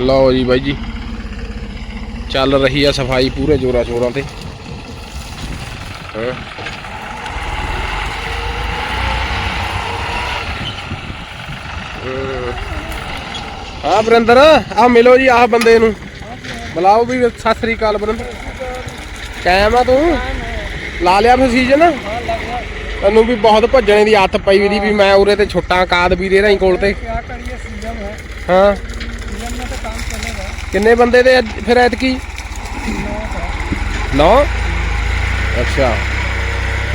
ਲਓ ਜੀ ਬਾਈ ਜੀ। ਚੱਲ ਰਹੀ ਆ ਸਫ਼ਾਈ ਪੂਰੇ ਜੋਰਾ ਸ਼ੋਰਾਂ ਤੇ। ਆ ਬਰਿੰਦਰ ਆ ਮਿਲੋ ਜੀ ਆਹ ਬੰਦੇ ਨੂੰ। ਬੁਲਾਓ ਵੀ ਸਤਿ ਸ੍ਰੀ ਅਕਾਲ ਬਰਿੰਦਰ ਟਾਈਮ ਆ ਤੂੰ? ਲਾ ਲਿਆ ਫਿਰ ਸੀਜ਼ਨ? ਤੈਨੂੰ ਵੀ ਬਹੁਤ ਭੱਜਣੇ ਦੀ ਆਦਤ ਪਈ ਵੀ ਦੀ ਵੀ ਮੈਂ ਉਰੇ ਤੇ ਛੁੱਟਾਂ ਕਾਦ ਵੀ ਦੇ ਰਹੀ ਕੋਲ ਤੇ। ਹਾਂ। ਕਿੰਨੇ ਬੰਦੇ ਦੇ ਅੱਜ ਫਿਰ ਐਤਕੀ नौ का 9 ਅੱਛਾ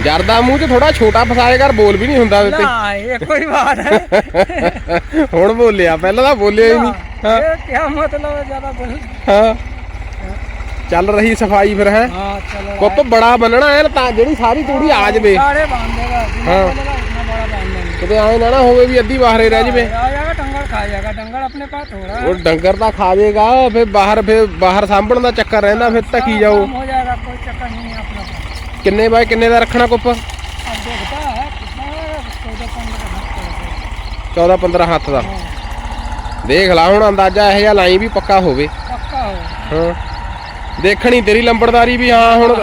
ਜਰਦਾ ਮੂੰਹ ਚ ਥੋੜਾ ਛੋਟਾ ਫਸਾਏ ਕਰ ਬੋਲ ਵੀ ਨਹੀਂ ਹੁੰਦਾ ਦਿੱਤੇ ना ये कोई बात है ਹੁਣ ਬੋਲਿਆ ਪਹਿਲਾਂ ਤਾਂ ਬੋਲਿਆ ਹੀ ਨਹੀਂ ਹਾਂ ये क्या मतलब है ज्यादा बोल ਹਾਂ ਚੱਲ ਰਹੀ ਸਫਾਈ ਫਿਰ ਹੈ हाँ चलो ਕੁੱਪ ਬੜਾ ਬੰਨਣਾ ਐ ਤਾਂ ਜਿਹੜੀ ਸਾਰੀ ਤੂੜੀ ਆ ਜਵੇ सारे बांध देगा जितना हाँ। बोलेगा उतना बड़ा बांध देंगे ਕਿਤੇ ਐ ਨਾ ਨਾ ਹੋਵੇ ਵੀ ਅੱਧੀ ਬਾਹਰੇ ਰਹਿ ਜਵੇ आ जाएगा ਡੰਗਰ ਖਾ ਉਹ ਡੰਗਰ ਤਾਂ ਖਾ ਜਾਏਗਾ ਫਿਰ ਬਾਹਰ ਫਿਰ ਬਾਹਰ ਸਾਂਭਣ ਦਾ ਚੱਕਰ ਰਹਿੰਦਾ ਫਿਰ ਧੱਕੀ ਜਾਓ ਕਿੰਨੇ ਬਾਏ ਕਿੰਨੇ ਦਾ ਰੱਖਣਾ ਕੁੱਪ? 14 15 ਹੱਥ ਦਾ। ਦੇਖ ਲਾ ਹੁਣ ਅੰਦਾਜ਼ਾ ਇਹ ਜਾਂ ਲਾਈ ਵੀ ਪੱਕਾ ਹੋਵੇ। ਪੱਕਾ ਹੋਵੇ। ਹਾਂ। ਦੇਖਣੀ ਤੇਰੀ ਲੰਬੜਦਾਰੀ ਵੀ ਹਾਂ ਹੁਣ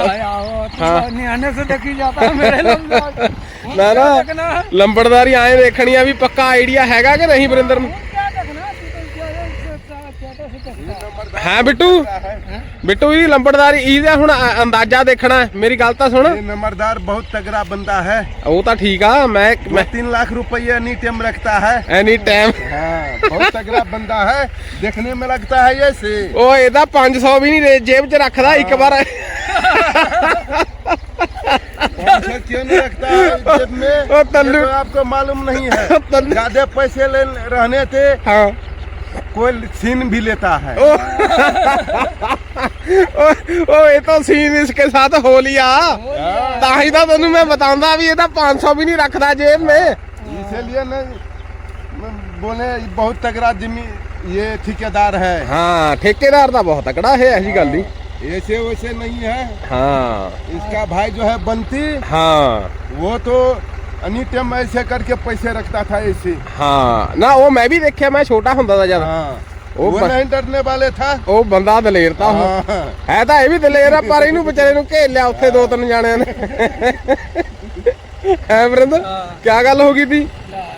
ਹਾਂ। ਨਿਆਣੇ ਸੇ ਦੇਖੀ ਜਾਂਦਾ ਮੇਰੇ ਲੰਬੜਦਾਰੀ। ਮੈਂ ਨਾ ਲੰਬੜਦਾਰੀ ਆਏ ਦੇਖਣੀ ਆ ਵੀ ਪੱਕਾ ਆਈਡੀਆ ਹੈਗਾ ਕਿ ਨਹੀਂ ਵਰਿੰਦਰ ਨੂੰ ਹਾਂ ਬਿੱਟੂ? ਬਿੱਟੂ ਜੀ ਲੰਬੜਦਾਰੀ ਇਹਦਾ ਹੁਣ ਅੰਦਾਜ਼ਾ ਦੇਖਣਾ ਮੇਰੀ ਗੱਲ ਤਾਂ ਸੁਣ। ਨੰਬਰਦਾਰ ਬਹੁਤ ਤਗੜਾ ਬੰਦਾ ਹੈ। ਉਹ ਤਾਂ ਠੀਕ ਆ ਮੈਂ ਮੈਂ 3 ਲੱਖ ਰੁਪਏ ਐਨੀ ਟਾਈਮ ਰੱਖਤਾ ਹੈ। ਐਨੀ ਟਾਈਮ ਹਾਂ ਬਹੁਤ ਤਗੜਾ ਬੰਦਾ ਹੈ। ਦੇਖਣੇ ਮੇ ਲੱਗਦਾ ਹੈ ਐਸੇ ਉਹ ਇਹਦਾ 500 ਵੀ ਨਹੀਂ ਜੇਬ 'ਚ ਰੱਖਦਾ ਇੱਕ ਵਾਰ। पाँच क्यों नहीं रखता है जेब में ओ, तल्लू। ये तो आपको मालूम नहीं है तल्लू। ज्यादा पैसे ले रहने थे ਹਾਂ कोई सीन भी लेता है ओ ओ ये तो सीन इसके साथ हो लिया ਤਾਂ ਹੀ ਤਾਂ ਤੈਨੂੰ ਮੈਂ ਬਤਾਉਂਦਾ ਵੀ ਇਹਦਾ 500 ਵੀ ਨਹੀਂ ਰੱਖਦਾ ਜੇਬ में इसीलिए नहीं मैं बोले ये बहुत तगड़ा जिम्मी ये ठेकेदार है ਹਾਂ ਠੇਕੇਦਾਰ ਤਾਂ ਬਹੁਤ ਤਕੜਾ ਹੈ ਐਸੀ ਗੱਲ ਨਹੀਂ ऐसे वैसे नहीं है ਹਾਂ इसका भाई जो है बंती ਹਾਂ वो तो एनी टाइम ऐसे करके पैसे रखता था ऐसे ਹਾਂ ਨਾ ਉਹ ਮੈਂ ਵੀ ਦੇਖਿਆ मैं ਛੋਟਾ ਹੁੰਦਾ ਦਾ ਜਦ हाँ वो वो ब- नहीं डरने वाले था ਉਹ ਬੰਦਾ ਦਲੇਰ ਤਾਂ ਉਹ हाँ ਹੈ ਤਾਂ ਇਹ ਵੀ ਦਲੇਰ ਆ ਪਰ ਇਹਨੂੰ ਵਿਚਾਰੇ ਨੂੰ ਘੇਰ ਲਿਆ ਉੱਥੇ ਦੋ ਤਿੰਨ ਜਾਣਿਆਂ ਨੇ ਹੈ ਵਰਿੰਦਰ ਕੀ ਗੱਲ ਹੋ ਗਈ ਤੀ ला, क्या हो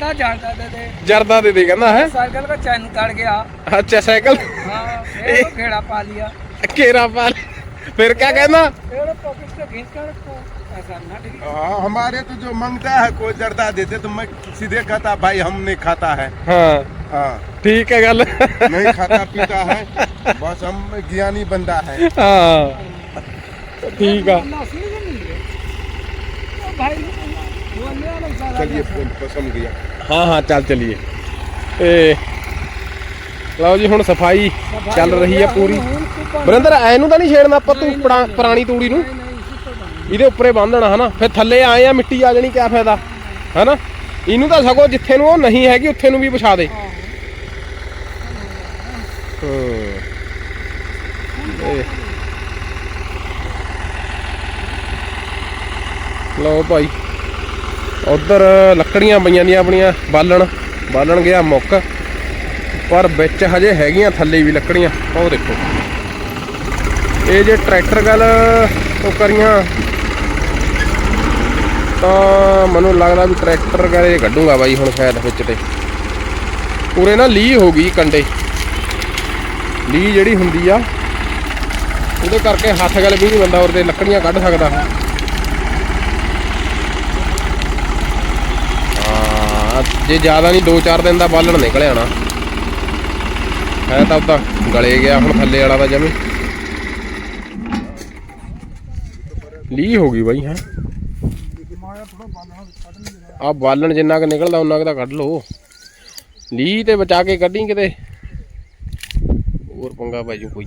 या वो बंदा जानता दे दे ਜਰਦਾ ਦੇ ਦੇ ਕਹਿੰਦਾ ਹੈ साइकिल का चैन काट गया ਅੱਛਾ साइकिल हाँ फिर वो घेड़ा पा लिया ਘੇਰਾ ਪਾ ਲਿਆ। ਫਿਰ ਕੀ ਕਹਿੰਦਾ फिर वो पॉकेट से खींच कर रखो ऐसा ना ठीक हाँ, हमारे तो जो मांगता है कोई जर्दा देते तो मैं सीधे कहता भाई हम नहीं खाता है ਹਾਂ हाँ ਠੀਕ ਹੈ ਗੱਲ नहीं खाता पीता है बस हम ज्ञानी बंदा है ਹਾਂ ਠੀਕ ਆ ना सीजन नहीं है तो भाई बोलने वाला सारा चलिए फोन पसंद गया ਹਾਂ ਹਾਂ, ਚੱਲ ਚਲੀਏ। ਏ ਲਓ ਜੀ, ਹੁਣ ਸਫ਼ਾਈ ਚੱਲ ਰਹੀ ਹੈ ਪੂਰੀ। ਬਰਿੰਦਰ ਐ ਨੂੰ ਤਾਂ ਨਹੀਂ ਛੇੜਨਾ ਆਪਾਂ ਤੂੰ, ਪੁਰਾ- ਪੁਰਾਣੀ ਤੂੜੀ ਨੂੰ? ਇਹਦੇ ਉੱਪਰੇ ਬੰਨਣਾ ਹਨਾ? ਫਿਰ ਥੱਲੇ ਆਏ ਆ, ਮਿੱਟੀ ਆ ਜਾਣੀ, ਕਿਆ ਫਾਇਦਾ? ਹਨਾ? ਇਹਨੂੰ ਤਾਂ ਸਗੋਂ ਜਿੱਥੇ ਨੂੰ ਉਹ ਨਹੀਂ ਹੈਗੀ, ਉੱਥੇ ਨੂੰ ਵੀ ਵਿਛਾ ਦੇ। ਹਾਂ। ਇਹ। ਲਓ ਭਾਈ। ਉਧਰ ਲੱਕੜੀਆਂ ਪਈਆਂ ਦੀਆਂ ਆਪਣੀਆਂ, ਬਾਲਣ ਬਾਲਣ ਗਿਆ ਮੁੱਕ। ਪਰ ਵਿੱਚ ਹਜੇ ਹੈਗੀਆਂ ਥੱਲੇ ਵੀ ਲੱਕੜੀਆਂ ਉਹ ਦੇਖੋ। ਇਹ ਜੇ ਟਰੈਕਟਰ ਗੱਲ ਉਹ ਕਰੀਆਂ, ਤਾਂ ਮੈਨੂੰ ਲੱਗਦਾ ਵੀ ਟਰੈਕਟਰ ਕਰੇ ਕੱਢੂਗਾ ਬਾਈ ਹੁਣ ਸ਼ਾਇਦ ਵਿੱਚ ਤੇ। ਪੂਰੇ ਨਾ ਲੀ ਹੋ ਗਈ ਕੰਡੇ। ਲੀ ਜਿਹੜੀ ਹੁੰਦੀ ਆ, ਉਹਦੇ ਕਰਕੇ ਹੱਥ ਗੱਲ ਵੀ ਨਹੀਂ ਬੰਦਾ ਉਹਦੇ ਲੱਕੜੀਆਂ ਕੱਢ ਸਕਦਾ ਹਾਂ ਜੇ ਜ਼ਿਆਦਾ ਨਹੀਂ 2-4 ਦਿਨ ਦਾ ਬਾਲਣ ਨਿਕਲ ਆਣਾ ਹੈ ਤਾਂ ਉਦਾਂ ਗਲੇ ਗਿਆ, ਹੁਣ ਥੱਲੇ ਵਾਲਾ ਤਾਂ ਜਮੀ। ਲੀ ਹੋ ਗਈ ਬਾਈ, ਹੈ। ਆ ਬਾਲਣ ਜਿੰਨਾ ਕੁ ਨਿਕਲਦਾ ਉਹਨਾਂ ਕੁ ਤਾਂ ਕੱਢ ਲਓ। ਲੀ ਤੇ ਬਚਾ ਕੇ ਕੱਢੀ ਕਿਤੇ। ਹੋਰ ਪੰਗਾ ਪੈ ਜੂ ਕੋਈ।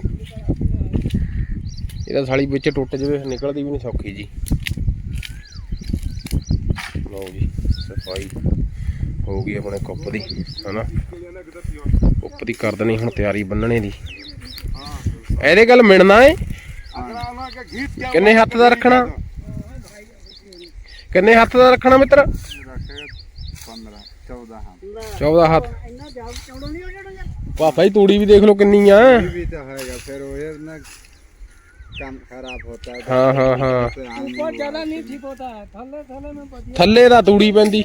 ਇਹਦਾ ਸਾਲੀ ਵਿੱਚ ਟੁੱਟ ਜਵੇ, ਨਿਕਲਦੀ ਵੀ ਨਹੀਂ ਸੌਖੀ ਜੀ। ਲਓ ਜੀ, ਸਫ਼ਾਈ। ਹੋ ਗਈ ਆਪਣੇ ਕੁੱਪ ਦੀ ਹਨਾ? ਕੁੱਪ ਦੀ ਕਰ ਦੇਣੀ ਹੁਣ ਤਿਆਰੀ ਬੰਨਣੇ ਦੀ। ਇਹਦੇ ਗੱਲ ਮਿਣਨਾ ਏ? ਕਿੰਨੇ ਹੱਥ ਦਾ ਰੱਖਣਾ? ਕਿੰਨੇ ਹੱਥ ਦਾ ਰੱਖਣਾ ਮਿੱਤਰ? 14 ਹੱਥ। 14 ਹੱਥ ਪਾਪਾ ਜੀ ਤੂੜੀ ਵੀ ਦੇਖ ਲਓ ਕਿੰਨੀ ਆ। ਵੀ ਤਾਂ ਹੈਗਾ ਫਿਰ ਉਹ ਇਹ ਕੰਮ ਖਰਾਬ ਹੁੰਦਾ ਹਾਂ ਹਾਂ ਹਾਂ। ਉੱਪਰ ਜ਼ਿਆਦਾ ਨਹੀਂ ਠੀਕ ਹੁੰਦਾ ਥੱਲੇ ਥੱਲੇ ਮੈਂ ਥੱਲੇ ਦਾ ਤੂੜੀ ਪੈਂਦੀ।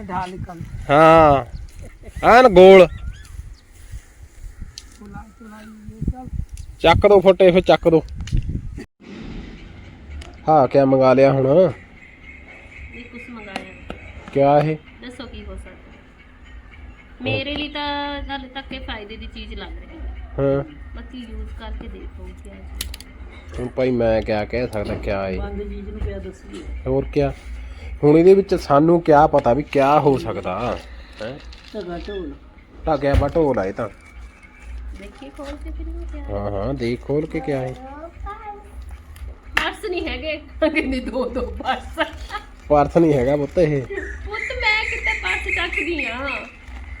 उन्हें ढाल निकल ਹਾਂ ਐਨ ਗੋਲ चुलाई चुलाई ये सब ਚੱਕ ਦੋ ਫੁੱਟੇ ਫਿਰ ਚੱਕ ਦੋ ਹਾਂ ਕਿਆ ਮੰਗਾ ਲਿਆ ਹੁਣ ਇਹ ਕੁਛ ਮੰਗਾਇਆ ਕਿਆ ਇਹ ਦੱਸੋ ਕੀ ਹੋ ਸਕਦਾ ਮੇਰੇ ਲਈ ਤਾਂ ਹਾਲੇ ਤੱਕ ਇਹ ਫਾਇਦੇ ਦੀ ਚੀਜ਼ ਲੱਗ ਰਹੀ ਹੈ ਹਾਂ ਬਾਕੀ ਯੂਜ਼ ਕਰਕੇ ਦੇਖੋ ਕੀ ਹੈ ਹੁਣ ਭਾਈ ਮੈਂ ਕਿਆ ਕਹਿ ਸਕਦਾ ਕਿਆ ਇਹ बंद चीज में क्या दसी ਹੋਰ ਕਿਆ ਹੁਣ ਇਹਦੇ ਵਿੱਚ ਸਾਨੂੰ ਕਿਆ ਪਤਾ ਵੀ ਕਿਆ ਹੋ ਸਕਦਾ ਹੈ तो घटोल ਢਾਕਿਆ ਬਾ ਢੋਲ ਆਏ ਤਾਂ ਦੇਖੀਏ ਖੋਲ ਕੇ ਫਿਰ ਉਹ ਕਿਆ ਹਾਂ ਹਾਂ ਦੇਖ ਖੋਲ ਕੇ ਕਿਆ ਹੈ ਪਰਸ ਨਹੀਂ ਹੈਗੇ ਕਹਿੰਦੇ ਦੋ ਦੋ ਪਰਸ ਪਰਸ ਨਹੀਂ ਹੈਗਾ ਪੁੱਤ ਇਹ ਪੁੱਤ ਮੈਂ ਕਿਤੇ ਪਰਸ ਚੱਕਦੀ ਆ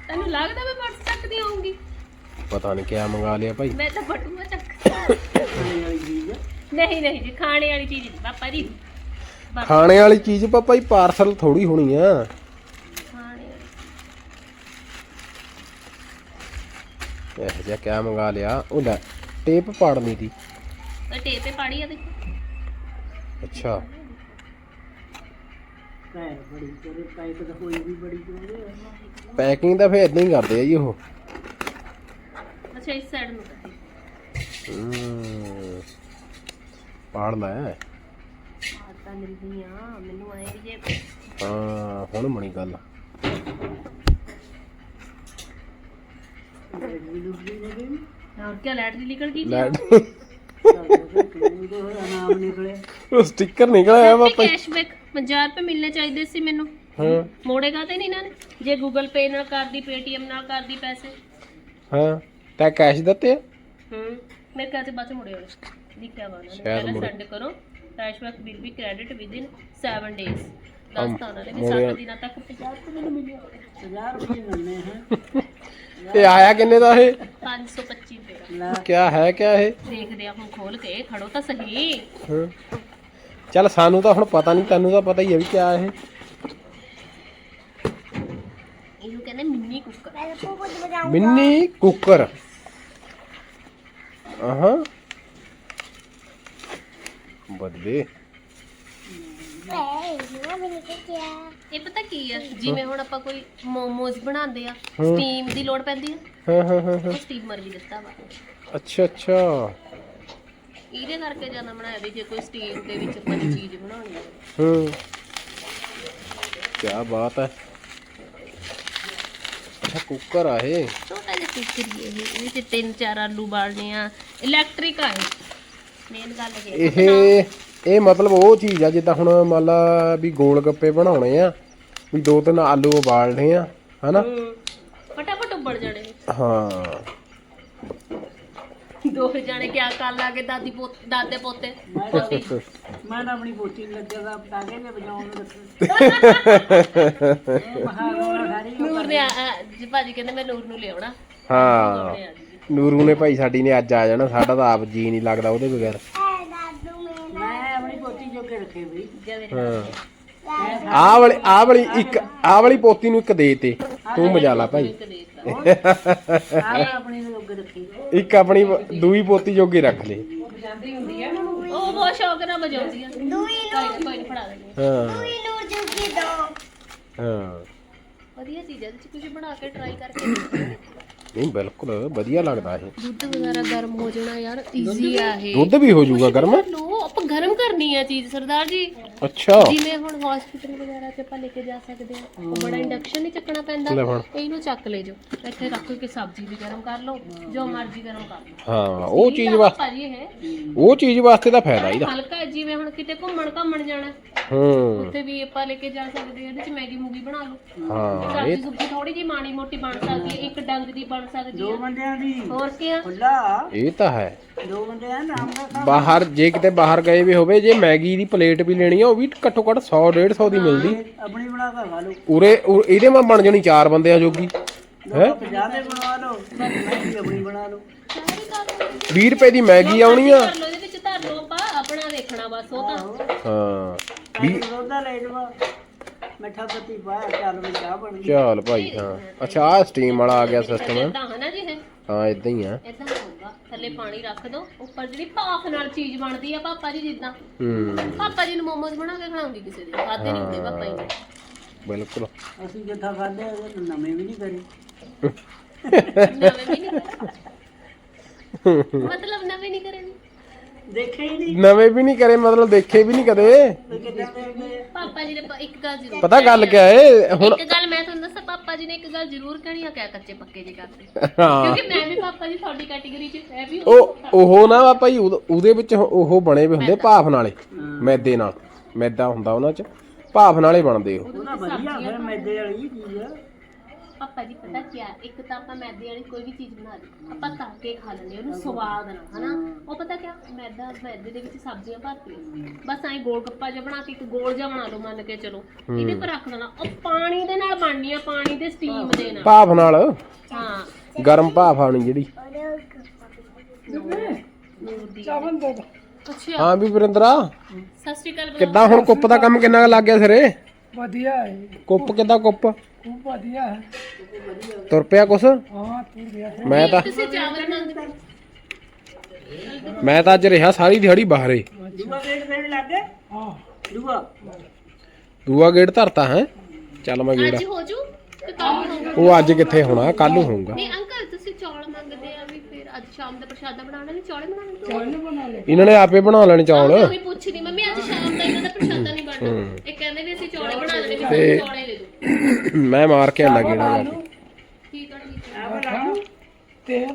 ਤੈਨੂੰ ਲੱਗਦਾ ਮੈਂ ਪਰਸ ਚੱਕਦੀ ਆਉਂਗੀ ਪਤਾ ਨਹੀਂ ਕਿਆ ਮੰਗਾ ਲਿਆ ਭਾਈ ਮੈਂ ਤਾਂ ਬਟੂਆ ਚੱਕ ਨਹੀਂ ਨਹੀਂ ਜੀ ਖਾਣੇ ਵਾਲੀ ਚੀਜ਼ ਨਹੀਂ ਪਾਪਾ ਜੀ ਬਸ ਖਾਣੇ ਵਾਲੀ ਚੀਜ਼ ਪਾਪਾ ਜੀ ਪਾਰਸਲ ਥੋੜੀ ਹੋਣੀ ਆ। ਇਹ ਜਿਆ ਕਿਆ ਮੰਗਾ ਲਿਆ ਉਹ ਲੈ ਟੇਪ ਪਾੜਨੀ ਦੀ। ਪੈਕਿੰਗ ਤਾਂ ਫੇਰ ਇਦਾਂ ਹੀ ਕਰਦੇ ਆ ਜੀ ਉਹ। ਅੱਛਾ ਇਸ ਸਾਈਡ ਨੂੰ ਕਰਦੇ ਹੂੰ ਪਾੜ ਲੈ। ਤਾਂ ਮਿਲਦੀ ਆ ਮੈਨੂੰ ਆਏ ਵੀ ਜੇ। ਹਾਂ ਹੁਣ ਮਣੀ ਗੱਲ। ਹੋਰ ਨਿਕਲਿਆ ਵਾ ਭਾਈ ਕੈਸ਼ਬੈਕ 50 ਰੁਪਏ ਮਿਲਨੇ ਚਾਹੀਦੇ ਸੀ ਮੈਨੂੰ। ਹਾਂ। ਮੋੜੇਗਾ ਤੇ ਨਹੀਂ ਇਹਨਾਂ ਨੇ? ਜੇ ਗੂਗਲ ਪੇ ਨਾਲ ਕਰਦੀ ਪੇਟੀਐਮ ਨਾਲ ਕਰਦੀ ਪੈਸੇ। ਹਾਂ ਤਾਂ ਕੈਸ਼ ਦਿੱਤੇ ਹੂੰ ਮੇਰੇ ਖਿਆਲ ਬਾਅਦ ਚ ਹੋਣੇ। ਲਿਖਿਆ ਵਾ ਉਹਨਾਂ ਨੇ ਪਹਿਲਾਂ ਕਰੋ। cashback will be credited within 7 days ਦੱਸਤਾ ਉਹਨਾਂ ਨੇ ਵੀ 7 ਦਿਨਾਂ ਤੱਕ 50 ਤੋਂ ਮੈਨੂੰ ਮਿਲਿਆ 50 ਰੁਪਏ ਮਿਲਨੇ ਹੈ ਇਹ ਆਇਆ ਕਿੰਨੇ ਦਾ ਇਹ? 525 ਰੁਪਏ ਕਿਆ ਹੈ ਕਿਆ ਇਹ? ਦੇਖਦੇ ਆ ਹੁਣ ਖੋਲ ਕੇ ਖੜੋ ਤਾਂ ਸਹੀ। ਚੱਲ ਸਾਨੂੰ ਤਾਂ ਹੁਣ ਪਤਾ ਨਹੀਂ ਤੈਨੂੰ ਤਾਂ ਪਤਾ ਹੀ ਹੈ ਵੀ ਕਿਆ ਇਹ। ਇਹਨੂੰ ਕਹਿੰਦੇ ਮਿੰਨੀ ਕੁੱਕਰ। Mini cooker. ਆਹਾਂ। ਬਦਲੇ। ਇਹ ਪਤਾ ਕੀ ਆ? ਜਿਵੇਂ ਹੁਣ ਆਪਾਂ ਕੋਈ ਮੋਮੋਜ਼ ਬਣਾਉਂਦੇ ਆ ਸਟੀਮ ਦੀ ਲੋੜ ਪੈਂਦੀ ਆ। ਹਾਂ ਹਾਂ ਹਾਂ ਹਾਂ। ਉਹ ਸਟੀਮਰ ਵੀ ਦਿੱਤਾ ਵਾ। ਅੱਛਾ ਅੱਛਾ। ਇਹਦੇ ਕਰਕੇ ਜ਼ਿਆਦਾ ਬਣਾਇਆ ਵੀ ਜੇ ਕੋਈ ਸਟੀਮ ਦੇ ਵਿੱਚ ਆਪਾਂ ਨੇ ਚੀਜ਼ ਬਣਾਉਣੀ ਆ। ਹੂੰ। ਕੀ ਬਾਤ ਹੈ ਅੱਛਾ ਕੁੱਕਰ ਆ ਇਹ। ਛੋਟਾ ਜਿਹਾ ਕੁੱਕਰ ਹੀ ਇਹ। ਇਹਦੇ ਚ ਤਿੰਨ ਚਾਰ ਆਲੂ ਬਾਲਨੇ ਆ। ਇਲੈਕਟ੍ਰਿਕ ਆ ਇਹ। ਮੇਨ ਗੱਲ ਇਹ ਹੈ। ਇਹ ਇਹ ਮਤਲਬ ਉਹ ਚੀਜ਼ ਆ ਜਿੱਦਾਂ ਹੁਣ ਮੰਨ ਲਾ ਵੀ ਗੋਲ ਗੱਪੇ ਬਣਾਉਣੇ ਆ ਵੀ ਦੋ ਤਿੰਨ ਆਲੂ ਉਬਾਲਣੇ ਆ ਹਨਾ? ਹਮ, ਫਟਾਫਟ ਉੱਬੜ ਜਾਣੇ। ਹਾਂ। ਦੋ ਜਾਣੇ ਕਿਆ ਕਰ ਲਾਗੇ ਦਾਦੀ ਪੋਤ ਦਾਦੇ ਪੋਤੇ। ਮੈਂ ਤਾਂ ਆਪਣੀ- ਮੈਂ ਤਾਂ ਆਪਣੀ ਪੋਤੀ ਨੂੰ ਲੱਗਿਆ ਦਾ ਪਟਾਕੇ ਦੇ ਵਜਾਉਣ ਨੂੰ ਰੱਖੀ ਮਹਾਰਾਣੀ ਨੂਰ ਨੇ ਆ- ਆ- ਜੀ ਭਾਜੀ ਕਹਿੰਦੇ ਮੈਂ ਨੂਰ ਨੂੰ ਲਿਆਉਣਾ। ਹਾਂ। ਲਿਆਉਣੇ ਆ ਜੀ। ਨੂਰੂ ਨੇ ਭਾਈ ਸਾਡੀ ਨੇ ਅੱਜ ਆ ਜਾਣਾ ਸਾਡਾ ਤਾਂ ਆਪ ਜੀ ਨਹੀਂ ਲੱਗਦਾ ਉਹਦੇ ਬਗੈਰ। ਆਪਣੀ ਪੋਤੀ ਆ ਵਾਲੀ ਆ ਵਾਲੀ ਇੱਕ ਆ ਵਾਲੀ ਪੋਤੀ ਨੂੰ ਇੱਕ ਦੇ ਤੇ ਤੂੰ ਮਜਾ ਲਾ ਭਾਈ। ਜੋਗੇ ਰੱਖੀ। ਇੱਕ ਆਪਣੀ ਦੂਈ ਪੋਤੀ ਜੋਗੀ ਰੱਖ ਲੈ। ਉਹ ਬਹੁਤ ਸ਼ੌਕ ਨਾਲ ਵਜਾਉਂਦੀ ਆ। ਦੂਈ ਨੂੰ। ਕੋਈ ਨਹੀਂ ਫੜਾ ਦਿੰਦੀ ਹਾਂ। ਦੂਈ ਨੂੰ ਜੋਗੀ ਦੋ। ਹਾਂ। ਵਧੀਆ ਚੀਜ਼ ਹੈ ਤੁਸੀਂ ਕੁਝ ਬਣਾ ਕੇ ਟਰਾਈ ਕਰਕੇ ਨਹੀਂ ਬਿਲਕੁਲ ਵਧੀਆ ਲੱਗਦਾ ਇਹ। ਦੁੱਧ ਵਗੈਰਾ ਗਰਮ ਹੋ ਜਾਣਾ ਯਾਰ ਈਜ਼ੀ ਆ ਇਹ। ਦੁੱਧ ਵੀ ਹੋ ਜਾਊਗਾ ਗਰਮ? ਲੋ ਆਪਾਂ ਗਰਮ ਕਰਨੀ ਆ ਚੀਜ਼ ਸਰਦਾਰ ਜੀ। ਅੱਛਾ। ਜਿਵੇਂ ਹੁਣ ਹਸਪੀਟਲ ਵਗੈਰਾ 'ਚ ਆਪਾਂ ਲੈ ਕੇ ਜਾ ਸਕਦੇ ਆ ਉਹ ਬੜਾ ਇੰਡਕਸ਼ਨ ਨਹੀਂ ਚੱਕਣਾ ਪੈਂਦਾ। ਲੈ ਫੜ। ਇਹਨੂੰ ਚੱਕ ਲੈ ਜੋ ਇੱਥੇ ਰੱਖ ਕੇ ਸਬਜ਼ੀ ਵੀ ਗਰਮ ਕਰ ਲਓ ਜੋ ਮਰਜ਼ੀ ਗਰਮ ਕਰ ਲਓ। ਹਾਂ ਉਹ ਚੀਜ਼ ਭਾਜੀ ਇਹ। ਉਹ ਚੀਜ਼ ਵਾਸਤੇ ਤਾਂ ਫਾਇਦਾ ਇਹਦਾ ਹਲਕਾ ਹੈ, ਜਿਵੇਂ ਹੁਣ ਕਿਤੇ ਘੁੰਮਣ ਘੁੰਮਣ ਜਾਣਾ ਹੂੰ। ਉੱਥੇ ਵੀ ਆਪਾਂ ਲੈ ਕੇ ਜਾ ਸਕਦੇ ਆ ਇਹਦੇ 'ਚ ਮੈਗੀ ਮੂਗੀ ਬਣਾ ਲਓ। ਹਾਂ ਸਬਜ਼ੀ ਸੁਬਜ਼ੀ ਥੋੜੀ ਜਿਹੀ ਮਾੜੀ ਮੋਟੀ ਬਣ ਸਕਦੀ ਹੈ ਇੱਕ ਡੰਗ ਦੀ ਬਣ ਸਕਦੀ ਹੈ। ਬੰਦਿਆਂ ਦੀ। ਹੋਰ ਕੀ ਆ? ਖੁੱਲਾ ਇਹ ਤਾਂ ਹੈ। ਦੋ ਬੰਦੇ ਆ ਨਾਮ ਦਾ ਬਾਹਰ ਜੇ ਕਿਤੇ ਬਾਹਰ ਗਏ ਵੀ ਹੋਵੇ ਜੇ ਮੈਗੀ ਦੀ ਪਲੇਟ ਵੀ ਲੈਣੀ ਆ ਉਹ ਵੀ ਘੱਟੋ ਘੱਟ 100 150 ਦੀ ਮਿਲਦੀ। ਆਪਣੀ ਬਣਾ ਕੇ ਖਾ ਲਓ। ਉਰੇ ਇਹਦੇ ਮੈਂ ਬਣ ਜਾਣੀ ਚਾਰ ਬੰਦਿਆਂ ਜੋਗੀ। ਹੈ? 50 ਦੇ ਬਣਵਾ ਲਓ ਮੈਂ ਆਪਣੀ ਬਣਾ ਲਓ। ਸਾਰੇ ਕਰ 20 ਰੁਪਏ ਦੀ ਮੈਗੀ ਆਉਣੀ ਆ। ਕਰ ਲਓ ਇਹਦੇ ਵਿੱਚ ਧਰ ਲਓ ਆਪਾਂ ਆਪਣਾ ਦੇਖਣਾ ਬਸ ਉਹ ਤਾਂ। ਹਾਂ। ਵੀ ਉਹਦਾ ਲੈ ਲਵਾ। ਮਿੱਠਾ ਪੱਤੀ ਪਾਇਆ ਚੱਲ ਵੀ ਚਾਹ ਬਣ ਗਈ। ਚੱਲ ਭਾਈ ਹਾਂ। ਅੱਛਾ ਆ ਸਟੀਮ ਵਾਲਾ ਆ ਗਿਆ ਸਿਸਟਮ ਇਦਾਂ ਹਨਾ ਜੀ ਇਹ। ਹਾਂ ਇਦਾਂ ਹੀ ਆ ਇਦਾਂ ਹੋਊਗਾ ਥੱਲੇ ਪਾਣੀ ਰੱਖ ਦੋ ਉੱਪਰ ਜਿਹੜੀ ਭਾਫ ਨਾਲ ਚੀਜ਼ ਬਣਦੀ ਆ ਪਾਪਾ ਜੀ ਜਿੱਦਾਂ ਹੂੰ ਪਾਪਾ ਜੀ ਨੂੰ ਮੋਮੋਜ਼ ਬਣਾ ਕੇ ਖਿਲਾਉਂਗੀ ਕਿਸੇ ਦੇ ਖਾਦੇ ਨਹੀਂ ਹੁੰਦੇ ਪਾਪਾ ਜੀ ਨੂੰ। ਬਿਲਕੁਲ ਅਸੀਂ ਜਿੱਥਾ ਖਾਦੇ ਉਹਦੇ ਨਵੇਂ ਵੀ ਨਹੀਂ ਕਰੇ ਨਵੇਂ ਵੀ ਨਹੀਂ ਕਰੇ। ਮਤਲਬ ਨਵੇਂ ਨਹੀਂ ਕਰੇ ਜੀ। ਦੇਖੇ ਹੀ ਨਹੀਂ। ਨਵੇਂ ਵੀ ਨਹੀਂ ਕਰੇ ਮਤਲਬ ਦੇਖੇ ਵੀ ਨਹੀਂ ਕਦੇ। ਵੀ ਕਿੱਦਾਂ ਦੇ ਗਏ ਪਾਪਾ ਜੀ ਨੇ ਪ- ਇੱਕ ਗੱਲ ਜ਼ਰੂਰ ਪਤਾ ਗੱਲ ਕਿਆ ਏ? ਹੁਣ ਇੱਕ ਗੱਲ ਮੈਂ ਤੁਹਾਨੂੰ ਦੱਸਾਂ ਪਾਪਾ ਜੀ ਨੇ ਇੱਕ ਗੱਲ ਜ਼ਰੂਰ ਕਹਿਣੀ ਆ ਕਿਆ ਕੱਚੇ ਪੱਕੇ ਜੇ ਕਰਦੇ। ਹਾਂ। ਕਿਉਂਕਿ ਮੈਂ ਵੀ ਪਾਪਾ ਜੀ ਤੁਹਾਡੀ ਕੈਟਾਗਰੀ 'ਚ ਹੈ ਵੀ ਉਹ ਉਹ ਨਾ ਵਾ ਭਾਈ ਉਹਦ- ਉਹਦੇ ਵਿੱਚ ਉਹ ਬਣੇ ਵੀ ਹੁੰਦੇ ਭਾਫ ਨਾਲੇ ਮੈਦੇ ਨਾਲ। ਮੈਦਾ ਹੁੰਦਾ ਉਹਨਾਂ 'ਚ। ਭਾਫ ਨਾਲੇ ਬਣਦੇ ਉਹ। ਉਹਨਾਂ ਵਧੀਆ ਫਿਰ ਮੈਦੇ ਵਾਲੀ ਚੀਜ਼ ਆ। ਪਾਪਾ ਜੀ ਪਤਾ ਕੀ ਇੱਕ ਤਾਂ ਆਪਾਂ ਮੈਦੇ ਵਾਲੀ ਕੋਈ ਵੀ ਚੀਜ਼ ਬਣਾ ਲਈ ਆਪਾਂ ਤਲ ਕੇ ਖਾ ਲੈਂਦੇ ਉਹਨੂੰ ਸਵਾਦ ਨਾਲ ਹਨਾ? ਉਹ ਪਤਾ ਕਿਆ ਮੈਦਾ ਮੈਦੇ ਦੇ ਵਿੱਚ ਸਬਜ਼ੀਆਂ ਭਰਤੀਆਂ। ਬਸ ਐਂ ਗੋਲ ਗੱਪਾ ਜਿਹਾ ਬਣਾ ਕੇ ਇੱਕ ਗੋਲ ਜਿਹਾ ਬਣਾ ਲਓ ਮੰਨ ਕੇ ਚਲੋ। ਇਹਦੇ ਪਰ ਰੱਖ ਦੇਣਾ। ਉਹ ਪਾਣੀ ਦੇ ਨਾਲ ਬਣਨੀ ਆ ਪਾਣੀ ਦੇ ਸਟੀਮ ਦੇ ਨਾਲ। ਭਾਫ ਨਾਲ? ਹਾਂ। ਗਰਮ ਭਾਫ ਆਣੀ ਜਿਹੜੀ। ਨੂਰ ਦੀ ਚਾਵਨ ਦੇ। ਅੱਛਾ। ਹਾਂ ਵੀ ਵਰਿੰਦਰਾ ਸਤਿ ਸ਼੍ਰੀ ਅਕਾਲ। ਕਿੱਦਾਂ ਹੁਣ ਕੁੱਪ ਦਾ ਕੰਮ ਕਿੰਨਾ ਕੁ ਲੱਗ ਗਿਆ ਸਿਰੇ? ਵਧੀਆ ਹੈ। ਕੁੱਪ ਕਿੱਦਾਂ ਕੁੱਪ? ਖੂਬ ਵਧੀਆ ਹੈ। ਤੁਰ ਪਿਆ ਕੁਛ? ਹਾਂ ਤੂੰ ਗਿਆ। ਮੈਂ ਤਾਂ ਤੁਸੀਂ ਚਾਵਲ ਮੰਗਦੇ ਮੈਂ ਤਾਂ ਅੱਜ ਰਿਹਾ ਸਾਰੀ ਦਿਹਾੜੀ ਬਾਹਰੇ। ਦੂਆ ਗੇਟ ਦੇਣ ਲੱਗੇ ਹਾਂ। ਦੂਆ? ਦੂਆ ਗੇਟ ਧਰਤਾ ਹੈ। ਚੱਲ ਮੈਂ ਗੇੜਾ। ਅੱਜ ਹੋ ਜੂ ਤੇ ਕੱਲ ਹੋਊਗਾ ਉਹ ਅੱਜ ਕਿੱਥੇ ਹੋਣਾ? ਕੱਲ ਨੂੰ ਹੋਊਗਾ। ਨਹੀਂ ਅੰਕਲ ਤੁਸੀਂ ਚੌਲ ਮੰਗਦੇ ਆ ਵੀ ਫਿਰ ਅੱਜ ਸ਼ਾਮ ਦਾ ਪ੍ਰਸ਼ਾਦਾ ਬਣਾਉਣਾ ਨਹੀਂ? ਚੌਲ ਬਣਾਉਣੇ? ਬਣਾ ਲੈ ਇਹਨਾਂ ਨੇ ਆਪੇ ਬਣਾ ਲੈਣੇ ਚੌਲ। ਮੈਂ ਵੀ ਪੁੱਛਦੀ ਮੰਮੀ ਅੱਜ ਸ਼ਾਮ ਦਾ ਇਹਨਾਂ ਦਾ ਪ੍ਰਸ਼ਾਦਾ ਨਹੀਂ ਬਣਨਾ ਇਹ ਕਹਿੰਦੇ ਵੀ ਅਸੀਂ ਚੌਲੇ ਬਣਾ ਲੈਣੇ ਵੀ ਸਾਨੂੰ ਚੌਲੇ ਦੇ ਦਿਓ ਮੈਂ ਮਾਰ ਕੇ ਆਂਦਾ ਗੇੜਾ ਜਾ ਕੇ। ਠੀਕ ਆ ਠੀਕ ਆ। ਤੇਲ।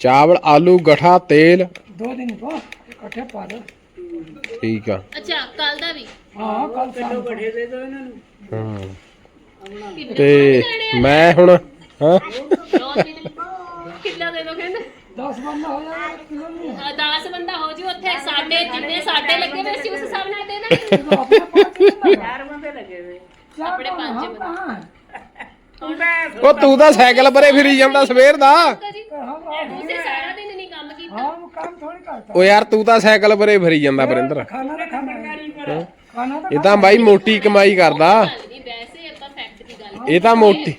ਚਾਵਲ ਆਲੂ ਗਠਾ ਤੇਲ। ਦੋ ਦਿਨ ਕੋ ਇਕੱਠੇ ਪਾ ਦੋ। ਠੀਕ ਆ। ਅੱਛਾ ਕੱਲ ਦਾ ਵੀ? ਹਾਂ ਕੱਲ ਕਿਲੋ ਇਕੱਠੇ ਦੇ ਦੋ ਇਹਨਾਂ ਨੂੰ। ਹਾਂ। ਕਿੰਨੇ ਤੇ ਮੈਂ ਹੁਣ ਹਾਂ? ਦੋ ਦਿਨ। ਕਿੰਨਾ ਦੇ ਦੋ ਕਹਿੰਦੇ? 10 ਬੰਦਾ ਹੋ ਜਾਏਗਾ ਕਿਲੋ ਨਹੀਂ 10 ਬੰਦਾ ਹੋ ਜੂ ਉੱਥੇ। ਸਾਡੇ ਜਿੰਨੇ ਸਾਡੇ ਲੱਗੇ ਹੋਏ ਸੀ ਉਸ ਹਿਸਾਬ ਨਾਲ ਦੇ ਦੇਣਗੇ। ਚਾਰ ਬੰਦੇ ਲੱਗੇ ਹੋਏ। ਆਪਣੇ ਪੰਜ ਬੰਦੇ। ਹਾਂ ਉਹ ਤੂੰ ਤਾਂ ਸਾਈਕਲ ਪਰੇ ਫਿਰੀ ਜਾਂਦਾ ਸਵੇਰ ਦਾ ਅੰਕਲ ਜੀ ਤੁਸੀਂ ਸਾਰਾ ਦਿਨ ਓ ਯਾਰ ਤੂੰ ਤਾਂ ਸਾਈਕਲ ਪਰੇ ਫਰੀ ਜਾਂਦਾ ਵਰਿੰਦਰ। ਇਹ ਤਾਂ ਬਾਈ ਮੋਟੀ ਕਮਾਈ ਕਰਦਾ। ਇਹ ਤਾਂ ਮੋਟੀ।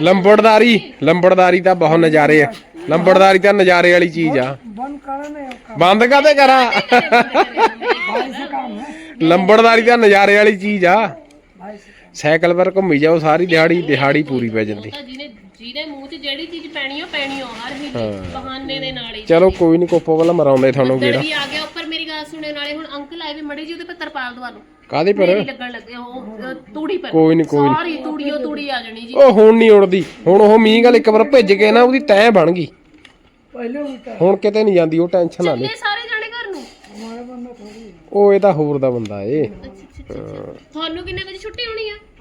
ਲੰਬੜਦਾਰੀ ਲੰਬੜਦਾਰੀ ਤਾਂ ਬਹੁਤ ਨਜ਼ਾਰੇ ਆ। ਲੰਬੜਦਾਰੀ ਤਾਂ ਨਜ਼ਾਰੇ ਵਾਲੀ ਚੀਜ਼ ਆ। ਬੰਦ ਕਰਨ ਕਰਾਂ ਲੰਬੜਦਾਰੀ ਤਾਂ ਨਜ਼ਾਰੇ ਵਾਲੀ ਚੀਜ਼ ਆ। ਸਾਈਕਲ ਪਰ ਘੁੰਮੀ ਜਾਓ ਸਾਰੀ ਦਿਹਾੜੀ ਦਿਹਾੜੀ ਪੂਰੀ ਪੈ ਜਾਂਦੀ। ਜਿਹਦੇ ਮੂੰਹ 'ਚ ਜਿਹੜੀ ਚੀਜ਼ ਪੈਣੀ ਆ ਪੈਣੀ ਆ ਹਰ ਵੇਲੇ ਬਹਾਨੇ ਦੇ ਨਾਲ ਹੀ। ਚਲੋ ਕੋਈ ਨਹੀਂ ਕੋਪੋ ਵਾਲਾ ਮਰਾਉਂਦੇ ਤੁਹਾਨੂੰ ਗੇੜਾ। ਵੀ ਆ ਗਿਆ ਉੱਪਰ ਮੇਰੀ ਗੱਲ ਸੁਣਿਓ ਨਾਲੇ ਹੁਣ ਅੰਕਲ ਆਏ ਵੀ ਮੜੇ ਜੀ ਉਹਦੇ ਪਰ ਤਰਪਾਲ ਦਵਾ ਲਓ। ਕਾਦੇ ਪਰ? ਲੱਗਣ ਲੱਗੇ ਉਹ ਤੂੜੀ ਪਰ। ਕੋਈ ਨਹੀਂ ਕੋਈ ਸਾਰੀ ਤੂੜੀ ਉਹ ਤੂੜੀ ਆ ਜਣੀ ਜੀ। ਉਹ ਹੁਣ ਨਹੀਂ ਉੜਦੀ ਹੁਣ ਉਹ ਮੀਂਹ ਗੱਲ ਇੱਕ ਵਾਰ ਭਿੱਜ ਕੇ ਨਾ ਉਹਦੀ ਤੈਅ ਬਣ ਗਈ। ਹੁਣ ਕਿਤੇ ਨਹੀਂ ਜਾਂਦੀ ਉਹ ਟੈਨਸ਼ਨ ਨਾ ਲੈ। ਸਾਰੇ ਜਾਣੇ ਘਰ ਨੂੰ? ਉਹ ਇਹ ਤਾਂ ਹੋਰ ਦਾ ਬੰਦਾ ਏ। ਤੁਹਾਨੂੰ ਕਿੰਨੇ ਵਜੇ ਛੁੱਟੀ ਹੋਣੀ ਆ?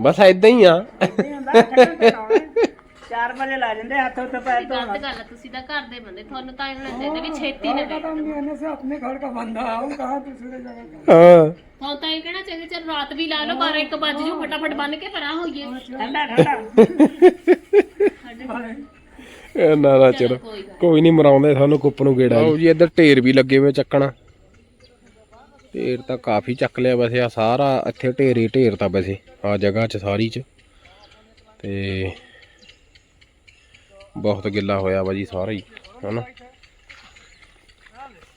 ਬਸ ਐਦਾਂ ਹੀ ਆ नहीं होता, अठ घंटे लाने। 4 ਵਜੇ ਲਾ ਜਾਂਦੇ ਹੱਥ ਉੱਤੇ ਪੈਰ ਇਹ ਗਲਤ ਗੱਲ ਆ ਤੁਸੀਂ ਤਾਂ ਘਰ ਦੇ ਬੰਦੇ ਤੁਹਾਨੂੰ ਤਾਂ ਇਹਨਾਂ ਚਾਹੀਦਾ ਵੀ ਛੇਤੀ ਨਾ पता नहीं आने से अपने घर का बंदा हूँ कहाँ दूसरे जगह का ਹਾਂ ਤੁਹਾਨੂੰ ਤਾਂ ਇਹ ਕਹਿਣਾ ਚਾਹੀਦਾ ਚਲ ਰਾਤ ਵੀ ਲਾ ਲਓ 12 1 ਵਜ ਜੂ ਫਟਾਫਟ ਬੰਨ ਕੇ ਪਰਾਂ ਹੋਈਏ ठंडा ठंडा ਇਹ ਨਾ ਨਾ ਚਲੋ ਕੋਈ ਗੱਲ ਕੋਈ ਨਹੀਂ ਮਰਾਉਂਦੇ ਸਾਨੂੰ ਕੁੱਪ ਨੂੰ ਗੇੜਾ ਜੀ ਇੱਧਰ ਢੇਰ ਵੀ ਲੱਗੇ ਹੋਏ ਚੱਕਣਾ ਢੇਰ ਤਾਂ ਕਾਫੀ ਚੱਕ ਲਿਆ ਵੈਸੇ ਆ ਸਾਰਾ, ਇੱਥੇ ਢੇਰ ਹੀ ਢੇਰ ਤਾਂ ਵੈਸੇ ਆ ਜਗ੍ਹਾ 'ਚ ਸਾਰੀ 'ਚ। ਤੇ ਬਹੁਤ ਗਿੱਲਾ ਹੋਇਆ ਵਾ ਜੀ ਸਾਰਾ ਹੀ, ਹਨਾ?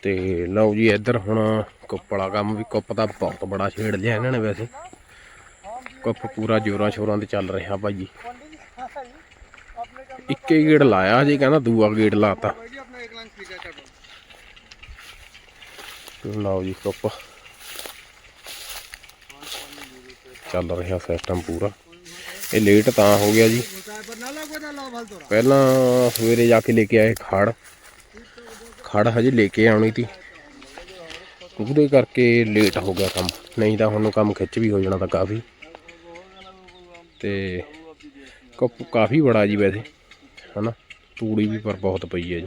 ਤੇ ਲਓ ਜੀ ਇੱਧਰ ਹੁਣ ਕੁੱਪ ਵਾਲਾ ਕੰਮ ਵੀ, ਕੁੱਪ ਦਾ ਬਹੁਤ ਬੜਾ ਛੇੜ ਲਿਆ ਇਹਨਾਂ ਨੇ ਵੈਸੇ। ਕੁੱਪ ਪੂਰਾ ਜੋਰਾਂ ਸ਼ੋਰਾਂ ਤੇ ਚੱਲ ਰਿਹਾ ਭਾਈ ਇੱਕੇ ਗੇੜ ਲਾਇਆ ਜੀ ਕਹਿੰਦਾ ਦੂਆ ਗੇੜ ਲਾਤਾ। ਲਓ ਜੀ ਕੁੱਪ। ਚੱਲ ਰਿਹਾ ਸਿਸਟਮ ਪੂਰਾ। ਇਹ ਲੇਟ ਤਾਂ ਹੋ ਗਿਆ ਜੀ। ਪਹਿਲਾਂ ਸਵੇਰੇ ਜਾ ਕੇ ਲੈ ਕੇ ਆਏ ਖੜ। ਖੜ ਹਜੇ ਲੈ ਕੇ ਆਉਣੀ ਤੀ। ਉਹਦੇ ਕਰਕੇ ਲੇਟ ਹੋ ਗਿਆ ਕੰਮ। ਨਹੀਂ ਤਾਂ ਹੁਣ ਕੰਮ ਖਿੱਚ ਵੀ ਹੋ ਜਾਣਾ ਤਾਂ ਕਾਫੀ। ਤੇ ਕੱਪ ਕਾਫੀ ਬੜਾ ਜੀ ਵੈਸੇ, ਹਨਾ? ਤੂੜੀ ਵੀ ਪਰ ਬਹੁਤ ਪਈ ਹੈ ਜੀ।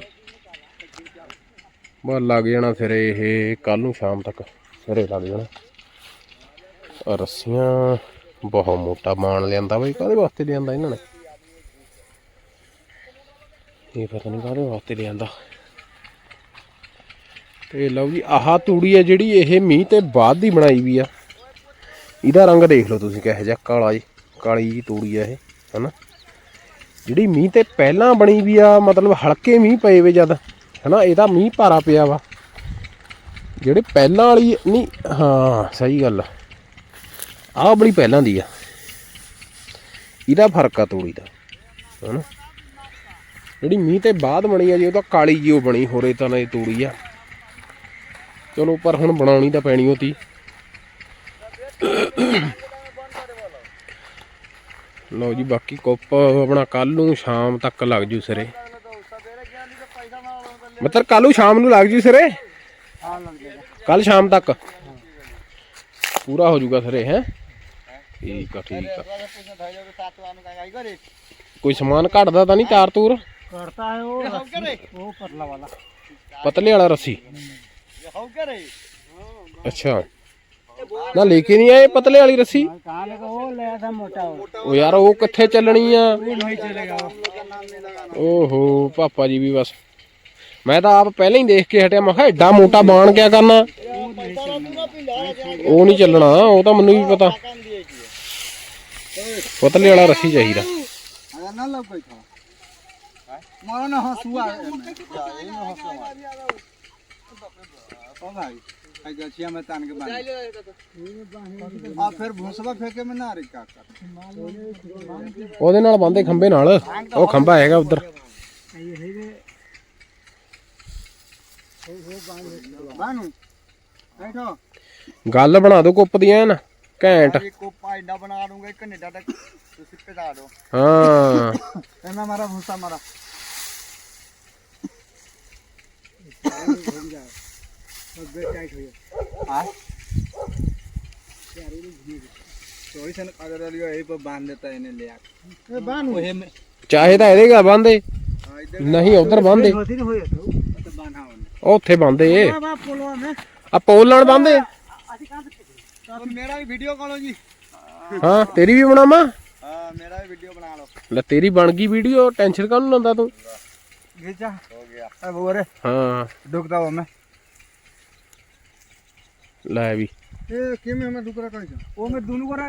ਬਸ ਲੱਗ ਜਾਣਾ ਫਿਰ ਇਹ ਕੱਲ ਨੂੰ ਸ਼ਾਮ ਤੱਕ, ਸਿਰੇ ਲੱਗ ਜਾਣਾ। ਰੱਸੀਆਂ, ਬਹੁਤ ਮੋਟਾ ਮਾਣ ਲਿਆਂਦਾ ਬਈ, ਕਾਹਦੇ ਵਾਸਤੇ ਲਿਆਂਦਾ ਇਹਨਾਂ ਨੇ? ਇਹ ਪਤਾ ਨਹੀਂ ਕਾਹਦੇ ਵਾਸਤੇ ਲਿਆਂਦਾ। ਤੇ ਲਓ ਜੀ, ਆਹ ਤੂੜੀ ਹੈ ਜਿਹੜੀ, ਇਹ ਮੀਂਹ ਤੇ ਬਾਅਦ ਦੀ ਬਣਾਈ ਵੀ ਆ। ਇਹਦਾ ਰੰਗ ਦੇਖ ਲਓ ਤੁਸੀਂ, ਕਿਹੋ ਜਿਹਾ ਕਾਲਾ ਜੀ, ਕਾਲੀ ਜੀ ਤੂੜੀ ਆ ਇਹ, ਹਨਾ? ਜਿਹੜੀ ਮੀਂਹ ਤੇ ਪਹਿਲਾਂ ਬਣੀ ਵੀ ਆ, ਮਤਲਬ ਹਲਕੇ ਮੀਂਹ ਪਏ ਵੇ ਜਦ, ਹਨਾ? ਇਹਦਾ ਮੀਂਹ ਭਾਰਾ ਪਿਆ ਵਾ। ਜਿਹੜੇ ਪਹਿਲਾਂ ਵਾਲੀ, ਨਹੀਂ, ਹਾਂ, ਸਹੀ ਗੱਲ ਆ। ਆਹ ਬੜੀ ਪਹਿਲਾਂ ਦੀ ਆ। ਇਹਦਾ ਫ਼ਰਕ ਆ ਤੂੜੀ ਦਾ ਹਨਾ? ਜਿਹੜੀ ਮੀਂਹ ਤੇ ਬਾਅਦ ਬਣੀ ਆ ਜੀ ਉਹ ਤਾਂ ਕਾਲੀ ਜੀ ਉਹ ਬਣੀ ਹੋਰੇ ਤਾਂ ਇਹ ਤੂੜੀ ਆ। ਚਲੋ ਪਰ ਹੁਣ ਬਣਾਉਣੀ ਤਾਂ ਪੈਣੀ ਹੋਤੀ ਲਓ ਜੀ ਬਾਕੀ ਕੁੱਪ ਆਪਣਾ ਕੱਲ ਨੂੰ ਸ਼ਾਮ ਤੱਕ ਲੱਗ ਜੂ ਸਿਰੇ। ਮਤਲਬ ਕੱਲ ਨੂੰ ਸ਼ਾਮ ਨੂੰ ਲੱਗ ਜੂ ਸਿਰੇ? ਕੱਲ ਸ਼ਾਮ ਤੱਕ? ਪੂਰਾ ਹੋ ਜਾਊਗਾ ਸਿਰੇ ਹੈ? ਠੀਕ ਆ ਠੀਕ ਆ। ਕੋਈ ਸਮਾਨ ਘਟਦਾ ਤਾਂ ਨਹੀਂ ਤਾਰ ਤੂਰ? ਘਟਦਾ ਹੈ ਉਹ ਉਹ ਪਤਲਾ ਵਾਲਾ। ਪਤਲੇ ਵਾਲਾ ਰੱਸੀ? ਅੱਛਾ। ਨਾ ਲੈ ਕੇ ਨਹੀਂ ਆਏ ਪਤਲੇ ਵਾਲੀ ਰੱਸੀ? ਉਹ ਯਾਰ ਉਹ ਕਿੱਥੇ ਚੱਲਣੀ ਆ? ਓਹੋ ਪਾਪਾ ਜੀ ਵੀ ਬਸ। ਮੈਂ ਤਾਂ ਆਪ ਪਹਿਲਾਂ ਹੀ ਦੇਖ ਕੇ ਹਟਿਆ ਮੈਂ ਕਿਹਾ ਐਡਾ ਮੋਟਾ ਬਾਣ ਕਿਆ ਕਰਨਾ? ਉਹ ਨਹੀਂ ਚੱਲਣਾ ਉਹ ਤਾਂ ਮੈਨੂੰ ਵੀ ਪਤਾ। ਪਤਲੇ ਵਾਲਾ ਰੱਸੀ ਚਾਹੀਦਾ ना लग गई था मारो ना हंसुआ ओ भाई आई गछिया में तान के बांध और फिर भूसवा फेंके में ना रे का कर ਉਹਦੇ ਨਾਲ ਬੰਦੇ ਖੰਬੇ ਨਾਲ ਉਹ ਖੰਭਾ ਹੈਗਾ ਉਧਰ बानू बैठो ਗੱਲ ਬਣਾ ਦਿਓ ਕੁੱਪ ਦੀ ਐਨ ਘੈਂਟ ये को पाइडा बना दूंगा एक कनेडा तक तो सिर पे डाल दो ਹਾਂ एना मारा भूसा मारा हाँ? तो इसे अगर लियो यही पर बांध देता है इन्हें ले आके बांध वही में ਚਾਹੇ ਤਾਂ ਇਹਦੇ ਘਰ ਬੰਦੇ हाँ, इधर ਨਹੀਂ ਉਧਰ ਬੰਦੇ होती नहीं हुई तो तो बांधा होने ਉਹ ਉੱਥੇ ਬੰਦੇ बाबा पुलवा में ਆ ਪੋਲ ਨਾਲ ਬੰਦੇ तो मेरा भी वीडियो करो जी ਹਾਂ ਤੇਰੀ ਵੀ ਬਣਾਵਾਂ हाँ मेरा भी वीडियो बना लो ਲੈ ਤੇਰੀ ਬਣ ਗਈ ਵੀਡੀਓ ਟੈਨਸ਼ਨ ਕਾਹਨੂੰ ਲੈਂਦਾ ਤੂੰ खींचा हो गया अब वो रे ਹਾਂ दुखता हो मैं ਲੈ ਵੀ ए के में हमें दुख रहा कहीं वो में दोनों को रे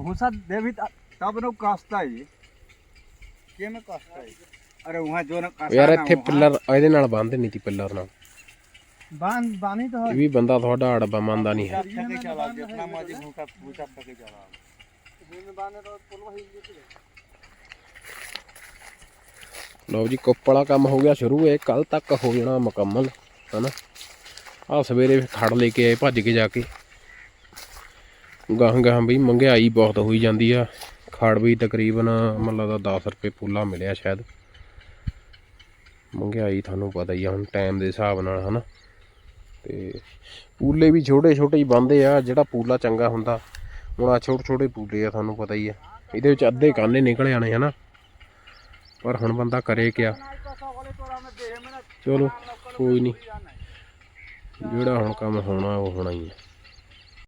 भूसा दे भी तब नो कास्ता है के में कास्ता है अरे वहां जो ना कास्ता ਯਾਰ ना ਇੱਥੇ वहाँ- ਪਿੱਲਰ ਇਹਦੇ ਨਾਲ ਬੰਨਦੇ ਨਹੀਂ ਤੀ ਪਿੱਲਰ ਨਾਲ बांध बांधी तो ਇਹ ਵੀ ਬੰਦਾ ਤੁਹਾਡਾ ਅੜਬਾ ਮੰਨਦਾ ਨਹੀਂ ਹੈ फेंके चला जितना मर्जी भूसा भूसा फेंके चला ਲਓ ਜੀ, ਕੁੱਪ ਵਾਲਾ ਕੰਮ ਹੋ ਗਿਆ ਸ਼ੁਰੂ, ਇਹ ਕੱਲ ਤੱਕ ਹੋ ਜਾਣਾ ਮੁਕੰਮਲ, ਹਨਾ? ਆ ਸਵੇਰੇ ਖੜ ਲੈ ਕੇ ਆਏ, ਭੱਜ ਕੇ ਜਾ ਕੇ। ਗਾਹਾਂ ਗਾਹਾਂ ਵੀ ਮਹਿੰਗਾਈ ਬਹੁਤ ਹੋਈ ਜਾਂਦੀ ਆ। ਖੜ ਵੀ ਤਕਰੀਬਨ ਮਤਲਬ ਦਾ 10 ਰੁਪਏ ਪੂਲਾ ਮਿਲਿਆ ਸ਼ਾਇਦ। ਮਹਿੰਗਾਈ ਤੁਹਾਨੂੰ ਪਤਾ ਹੀ ਆ, ਹੁਣ ਟਾਈਮ ਦੇ ਹਿਸਾਬ ਨਾਲ, ਹਨਾ? ਤੇ ਪੂਲੇ ਵੀ ਛੋਟੇ ਛੋਟੇ ਹੀ ਬੰਦੇ ਆ, ਜਿਹੜਾ ਪੂਲਾ ਚੰਗਾ ਹੁੰਦਾ। ਹੁਣ ਆ ਛੋਟੇ ਛੋਟੇ ਬੂਟੇ ਆ, ਤੁਹਾਨੂੰ ਪਤਾ ਹੀ ਆ। ਇਹਦੇ ਵਿੱਚ ਅੱਧੇ ਕਾਨੇ ਨਿਕਲ ਜਾਣੇ, ਹਨਾ? ਪਰ ਹੁਣ ਬੰਦਾ ਕਰੇ ਕਿਆ? ਚਲੋ, ਕੋਈ ਨਹੀਂ। ਜਿਹੜਾ ਹੁਣ ਕੰਮ ਹੋਣਾ, ਉਹ ਹੋਣਾ ਹੀ ਹੈ